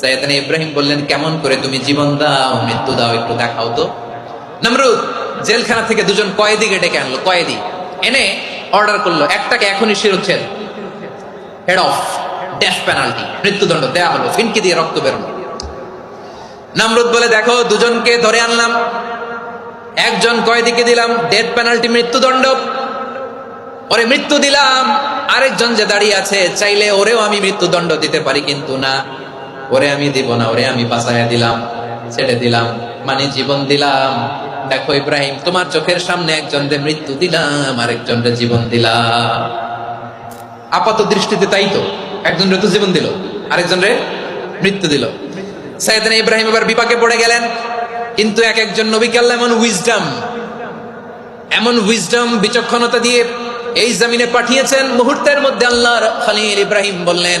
সৈয়দানা ইব্রাহিম বললেন, কেমন করে তুমি জীবন দাও, মৃত্যু দাও, একটু দেখাও তো। নমরুদ জেলখানা থেকে দুজন কয়েদিকে ডেকে আনলো? কয়েদি। এনে অর্ডার করল, একটাকে এখনই শিরোচ্ছেদ। হেড অফ ডেথ পেনাল্টি মৃত্যুদণ্ড দেয়া হলো, ফিনকি দিয়ে রক্ত বেরোলো। নামরুদ বলে, দেখো, দুজনকে ধরে আনলাম, একজন কয়েদিকে দিলাম ডেথ পেনাল্টি মৃত্যুদণ্ড। ওরে মৃত্যু দিলাম, আরেকজন যে দাঁড়িয়ে আছে, চাইলে ওরেও আমি মৃত্যুদণ্ড দিতে পারি, কিন্তু না। ওরে আমি দিব না, ওরে আমি বাঁচাইয়া দিলাম, ছেড়ে দিলাম মানে জীবন দিলাম। দেখো ইব্রাহিম, তোমার চোখের সামনে একজনকে মৃত্যু দিলাম আরেকজনকে জীবন দিলাম। আপাত দৃষ্টিতে তাই তো একজন রে তো জীবন দিল আরেকজন রে মৃত্যু দিল। সাইদান ইব্রাহিম এবার বিপাকে পড়ে গেলেন, কিন্তু এক একজন নবীকে আল্লাহ এমন উইজডম এমন উইজডম বিচক্ষণতা দিয়ে এই জমিনে পাঠিয়েছেন, মুহূর্তের মধ্যে আল্লাহর খলিল ইব্রাহিম বললেন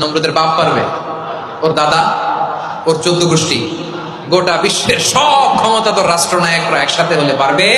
নমরুদের বাপ পারবে। ওর দাদা, ওর চোদ্দ গোষ্ঠী, গোটা বিশ্বের সব ক্ষমতাধর রাষ্ট্রনায়করা একসাথে হলে পারবে।